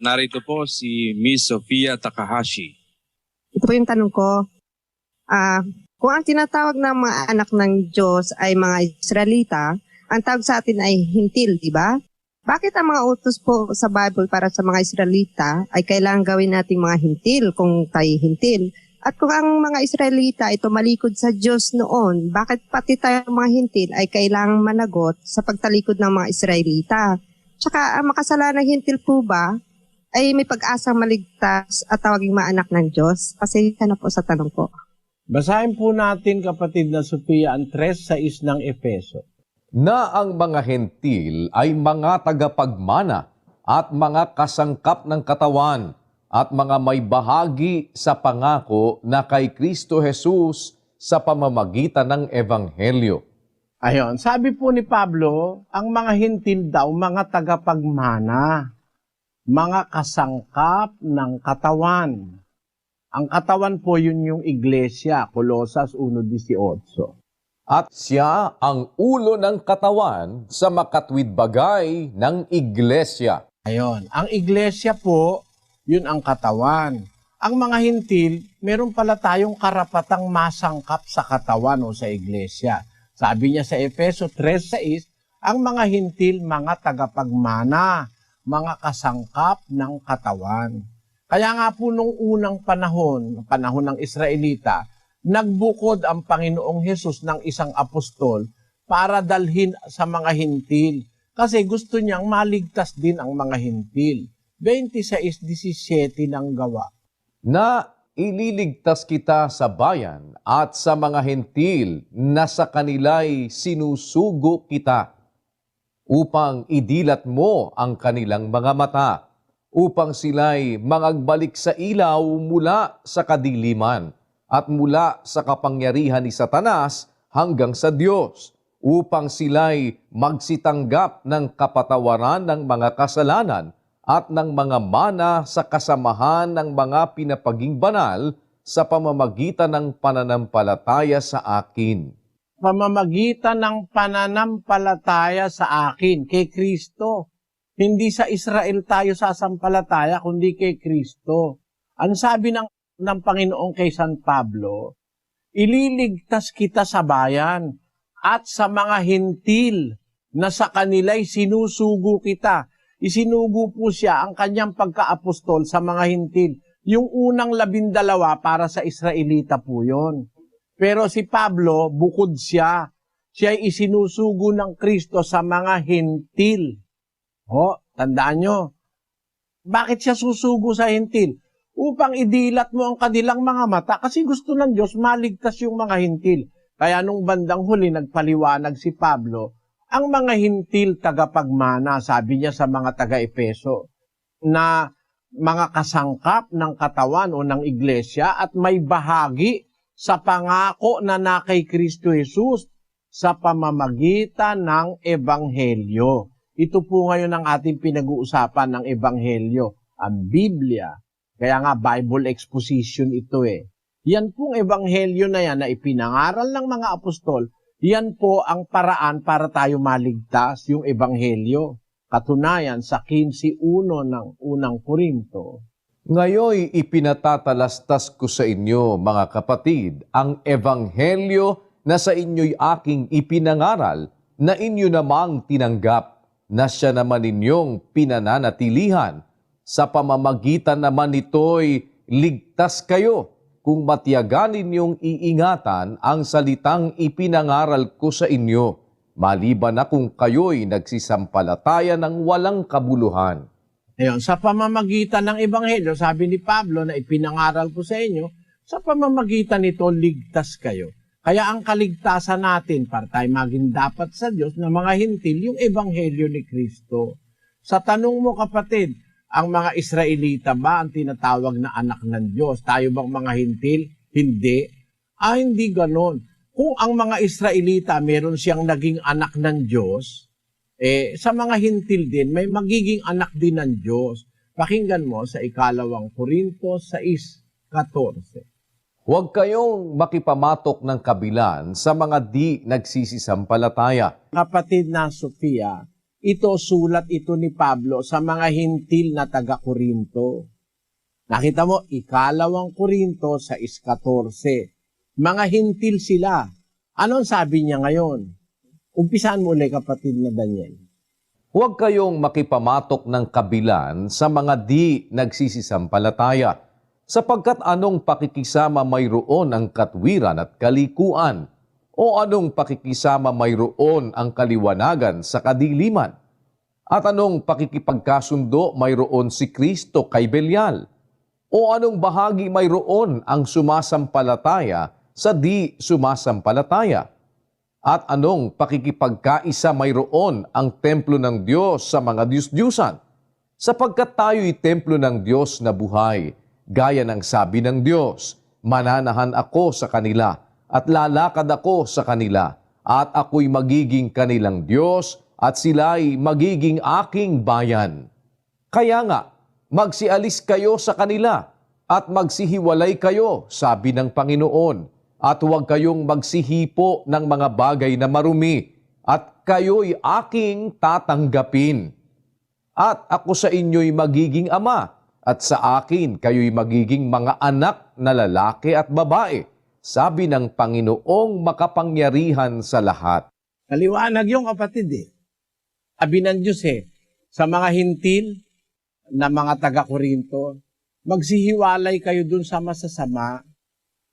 narito po si Miss Sofia Takahashi. Ito po yung tanong ko. Ah, kung ang tinatawag ng mga anak ng Diyos ay mga Israelita, ang tawag sa atin ay hintil, di ba? Bakit ang mga utos po sa Bible para sa mga Israelita ay kailangan gawin nating mga hintil kung tayo hintil? At kung ang mga Israelita ay tumalikod sa Diyos noon, bakit pati tayo mga hintil ay kailangang managot sa pagtalikod ng mga Israelita? Tsaka ang makasalanang hintil po ba ay may pag-asang maligtas at tawaging mga anak ng Diyos? Pasensya na po sa tanong ko. Basahin po natin kapatid na Sofia ang 3.6 ng Efeso. na ang mga hentil ay mga tagapagmana at mga kasangkap ng katawan at mga may bahagi sa pangako na kay Kristo Jesus sa pamamagitan ng Ebanghelyo. Ayon, sabi po ni Pablo, ang mga hintil daw mga tagapagmana, mga kasangkap ng katawan. Ang katawan po yun yung iglesia, Colosas 1.18. At siya ang ulo ng katawan sa makatwid bagay ng iglesia. Ayon, ang iglesia po, yun ang katawan. Ang mga hintil, meron pala tayong karapatang masangkap sa katawan o sa iglesia. Sabi niya sa Efeso 3.6, ang mga hintil, mga tagapagmana, mga kasangkap ng katawan. Kaya nga po nung unang panahon, panahon ng Israelita, nagbukod ang Panginoong Hesus ng isang apostol para dalhin sa mga hintil. Kasi gusto niyang maligtas din ang mga hintil. 26.17 ng gawa. na ililigtas kita sa bayan at sa mga hentil na sa kanila'y sinusugo kita upang idilat mo ang kanilang mga mata upang sila'y mangagbalik sa ilaw mula sa kadiliman at mula sa kapangyarihan ni Satanas hanggang sa Diyos upang sila'y magsitanggap ng kapatawaran ng mga kasalanan at ng mga mana sa kasamahan ng mga pinapaging banal sa pamamagitan ng pananampalataya sa akin. Pamamagitan ng pananampalataya sa akin, kay Kristo. Hindi sa Israel tayo sasampalataya, kundi kay Kristo. Ang sabi ng, ng Panginoon kay San Pablo, ililigtas kita sa bayan at sa mga hintil na sa kanila'y sinusugo kita. Isinugo po siya ang kanyang pagkaapostol sa mga hintil. Yung unang labindalawa para sa Israelita po yon. Pero si Pablo, bukod siya. Siya ay isinusugo ng Kristo sa mga hintil. Ho, tandaan nyo. Bakit siya susugo sa hintil? Upang idilat mo ang kanilang mga mata kasi gusto ng Diyos maligtas yung mga hintil. Kaya nung bandang huli nagpaliwanag si Pablo, ang mga hintil tagapagmana, sabi niya sa mga taga-Epeso, na mga kasangkap ng katawan o ng iglesia at may bahagi sa pangako na na kay Kristo Jesus sa pamamagitan ng Ebanghelyo. Ito po ngayon ang ating pinag-uusapan ng Ebanghelyo, ang Biblia. Kaya nga Bible exposition ito eh. Yan pong Ebanghelyo na yan na ipinangaral ng mga apostol, yan po ang paraan para tayo maligtas, yung Ebanghelyo. Katunayan sa 15.1 ng unang Korinto. Ngayoy ipinatatalastas ko sa inyo, mga kapatid, ang ebanghelyo na sa inyo'y aking ipinangaral na inyo namang tinanggap na siya naman ninyong pinananatilihan. Sa pamamagitan naman nito'y ligtas kayo kung matiyagan ninyong iingatan ang salitang ipinangaral ko sa inyo, maliban na kung kayo'y nagsisampalataya ng walang kabuluhan. Ayun, sa pamamagitan ng Ebanghelyo, sabi ni Pablo na ipinangaral ko sa inyo, sa pamamagitan nito, ligtas kayo. Kaya ang kaligtasan natin para tayo maging dapat sa Diyos na mga hintil, yung Ebanghelyo ni Kristo. Sa tanong mo kapatid, ang mga Israelita ba ang tinatawag na anak ng Diyos? Tayo bang mga hintil? Hindi. Ah, hindi ganon. Kung ang mga Israelita meron siyang naging anak ng Diyos, eh, sa mga hintil din, may magiging anak din ng Diyos. Pakinggan mo sa ikalawang Korinto 6.14. Huwag kayong makipamatok ng kabilan sa mga di nagsisisampalataya. Kapatid na Sofia, ito sulat ito ni Pablo sa mga hintil na taga-Korinto. Nakita mo, ikalawang Korinto sa 14. Mga hintil sila. Anong sabi niya ngayon? Umpisan mo ulit kapatid na Daniel. Huwag kayong makipamatok ng kabilan sa mga di nagsisisampalataya, sapagkat anong pakikisama mayroon ang katwiran at kalikuan, o anong pakikisama mayroon ang kaliwanagan sa kadiliman, at anong pakikipagkasundo mayroon si Kristo kay Belial, o anong bahagi mayroon ang sumasampalataya sa di sumasampalataya, at anong pakikipagkaisa mayroon ang templo ng Diyos sa mga Diyos-Diyusan? Sapagkat tayo'y templo ng Diyos na buhay, gaya ng sabi ng Diyos, mananahan ako sa kanila at lalakad ako sa kanila at ako'y magiging kanilang Diyos at sila'y magiging aking bayan. Kaya nga, magsialis kayo sa kanila at magsihiwalay kayo, sabi ng Panginoon, at huwag kayong magsihipo ng mga bagay na marumi, at kayo'y aking tatanggapin. At ako sa inyo'y magiging ama, at sa akin kayo'y magiging mga anak na lalaki at babae, sabi ng Panginoong makapangyarihan sa lahat. Kaliwanag yung kapatid eh. Sabi ng Diyos eh, sa mga hintil na mga taga-Korinto, magsihiwalay kayo dun sa masasama,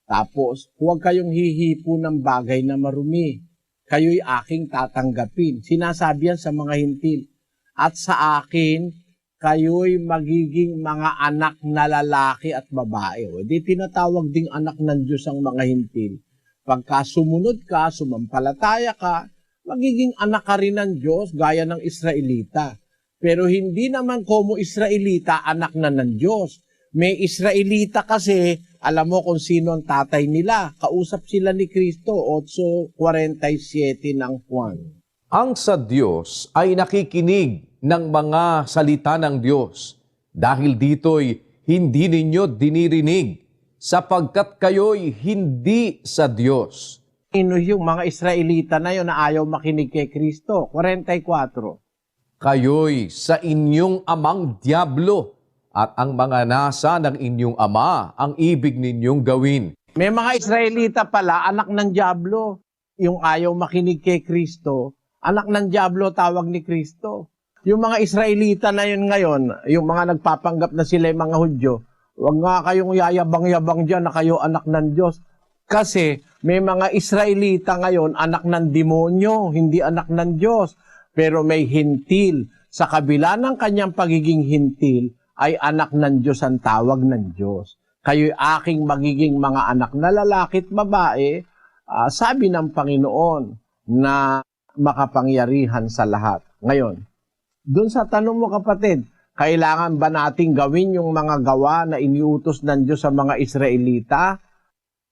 tapos huwag kayong hihipo ng bagay na marumi. Kayo'y aking tatanggapin. Sinasabi yan sa mga hintil. At sa akin, kayo'y magiging mga anak na lalaki at babae. O, di tinatawag ding anak ng Diyos ang mga hintil. Pagka sumunod ka, sumampalataya ka, magiging anak ka rin ng Diyos gaya ng Israelita. Pero hindi naman como Israelita, anak na ng Diyos. May Israelita kasi, alam mo kung sino ang tatay nila. Kausap sila ni Kristo, 8.47 ng Juan. Ang sa Diyos ay nakikinig ng mga salita ng Diyos. Dahil dito'y hindi ninyo dinirinig, sapagkat kayo'y hindi sa Diyos. Sino yung mga Israelita na yun na ayaw makinig kay Kristo? 44. Kayo'y sa inyong amang diablo, at ang mga nasa ng inyong ama ang ibig ninyong gawin. May mga Israelita pala, anak ng Diablo. Yung ayaw makinig kay Kristo, anak ng Diablo tawag ni Kristo. Yung mga Israelita na yun ngayon, yung mga nagpapanggap na sila yung mga Hudyo, huwag nga kayong yayabang-yabang dyan na kayo anak ng Diyos. Kasi may mga Israelita ngayon, anak ng demonyo, hindi anak ng Diyos. Pero may hintil. Sa kabila ng kanyang pagiging hintil, ay anak ng Diyos ang tawag ng Diyos. Kayo'y aking magiging mga anak na lalaki at babae, ah, sabi ng Panginoon na makapangyarihan sa lahat. Ngayon, dun sa tanong mo kapatid, kailangan ba nating gawin yung mga gawa na iniutos ng Diyos sa mga Israelita?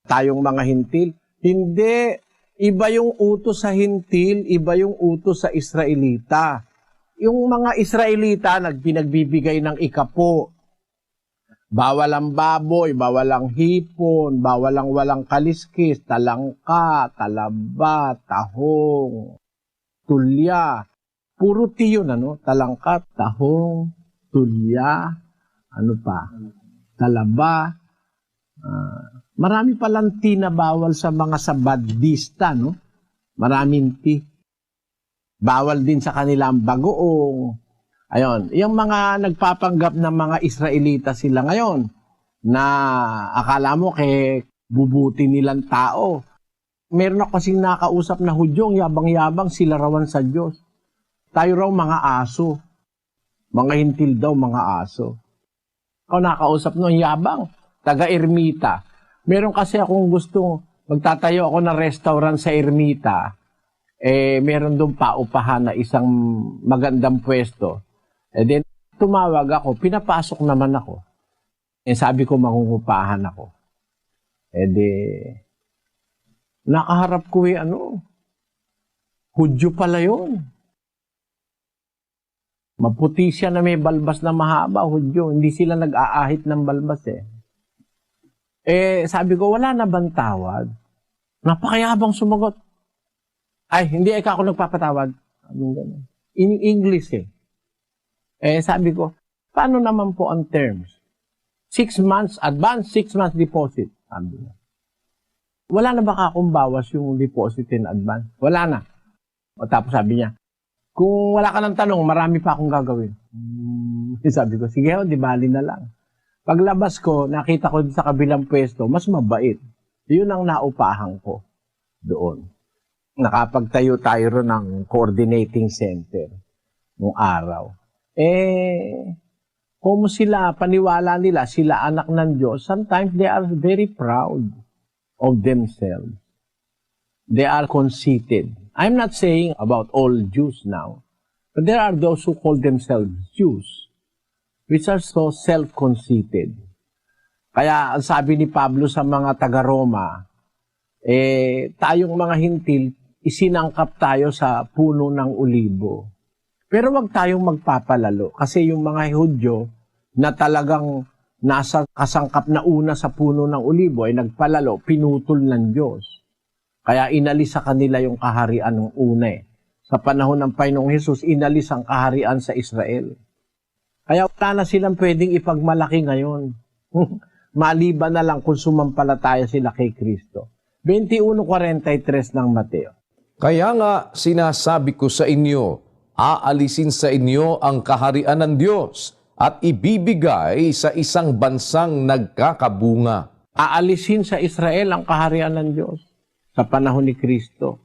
Tayong mga hintil? Hindi. Iba yung utos sa hintil, iba yung utos sa Israelita. Yung mga Israelita nagpinagbibigay ng ikapo. Bawal ang baboy, bawal ang hipon, bawal ang walang kaliskis, talangka, talaba, tahong, tulya. Puro tiyo na, no? Talangka, tahong, tulya, ano pa? Talaba. Ah, marami palang ti na bawal sa mga sabadista, no? Maraming ti. Bawal din sa kanila ang bagoong. Ayon, yung mga nagpapanggap ng mga Israelita sila ngayon na akala mo kay bubuti nilang tao. Meron ako kasing nakausap na hudyong yabang-yabang sila rawan sa Diyos. Tayo raw mga aso. Mga hintil daw mga aso. Ako nakausap noon yabang, taga Ermita. Meron kasi akong gustong magtatayo ako ng restaurant sa Ermita eh meron doon paupahan na isang magandang pwesto. Eh then, tumawag ako, pinapasok naman ako. Eh sabi ko, mangungupahan ako. Eh di, nakaharap ko eh, ano, hudyo pala yun. Maputi siya na may balbas na mahaba, hudyo. Hindi sila nag-aahit ng balbas eh. Eh, sabi ko, wala na bang tawad? Napakayabang sumagot. Ay, hindi ikaw ako nagpapatawad. In English eh. Eh, sabi ko, paano naman po ang terms? Six months advance, six months deposit. Sabi niya. Wala na ba akong bawas yung deposit in advance? Wala na. O tapos sabi niya, kung wala ka ng tanong, marami pa akong gagawin. Hmm, sabi ko, sige, di bali na lang. Paglabas ko, nakita ko sa kabilang pwesto, mas mabait. Yun ang naupahan ko doon. Nakapagtayo tayo ron ng coordinating center nung araw. Eh, kung sila, paniwala nila, sila anak ng Diyos, sometimes they are very proud of themselves. They are conceited. I'm not saying about all Jews now, but there are those who call themselves Jews, which are so self-conceited. Kaya ang sabi ni Pablo sa mga taga-Roma, eh, tayong mga hintil, isinangkap tayo sa puno ng ulibo. Pero wag tayong magpapalalo kasi yung mga Hudyo na talagang nasa kasangkap na una sa puno ng ulibo ay nagpalalo, pinutol ng Diyos. Kaya inalis sa kanila yung kaharian ng una eh. Sa panahon ng Panginoong Hesus, inalis ang kaharian sa Israel. Kaya wala na silang pwedeng ipagmalaki ngayon. Maliban na lang kung sumampalataya sila kay Kristo. 21.43 ng Mateo. Kaya nga sinasabi ko sa inyo, aalisin sa inyo ang kaharian ng Diyos at ibibigay sa isang bansang nagkakabunga. Aalisin sa Israel ang kaharian ng Diyos sa panahon ni Kristo.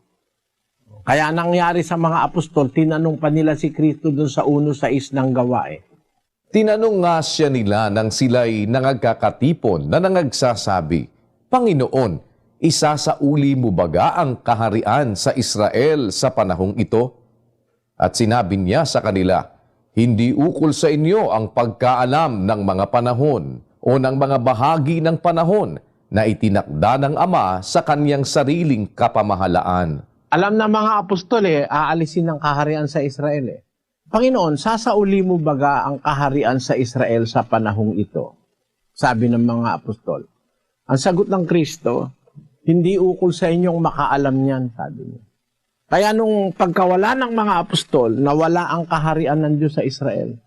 Kaya nangyari sa mga apostol, tinanong pa nila si Kristo doon sa uno sa isnang gawain. Tinanong nga siya nila nang sila'y nangagkakatipon na nangagsasabi, Panginoon, isa sa uli mo baga ang kaharian sa Israel sa panahong ito? At sinabi niya sa kanila, Hindi ukol sa inyo ang pagkaalam ng mga panahon o ng mga bahagi ng panahon na itinakda ng Ama sa kanyang sariling kapamahalaan. Alam na mga apostol eh, aalisin ang kaharian sa Israel eh. Panginoon, sasauli mo baga ang kaharian sa Israel sa panahong ito? Sabi ng mga apostol. Ang sagot ng Kristo, hindi ukol sa inyong makaalam niyan, sabi niya. Kaya nung pagkawala ng mga apostol, nawala ang kaharian ng Diyos sa Israel.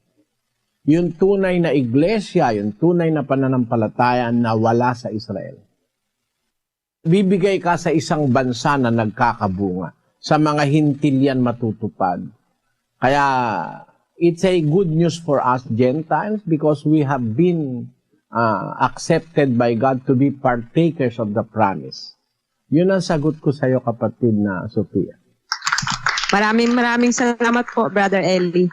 Yung tunay na iglesia, yung tunay na pananampalataya nawala sa Israel. Bibigay ka sa isang bansa na nagkakabunga. Sa mga hintil yan matutupad. Kaya it's a good news for us Gentiles because we have been uh, accepted by God to be partakers of the promise. Yun ang sagot ko sa iyo kapatid na Sophia. Maraming maraming salamat po, Brother Ellie.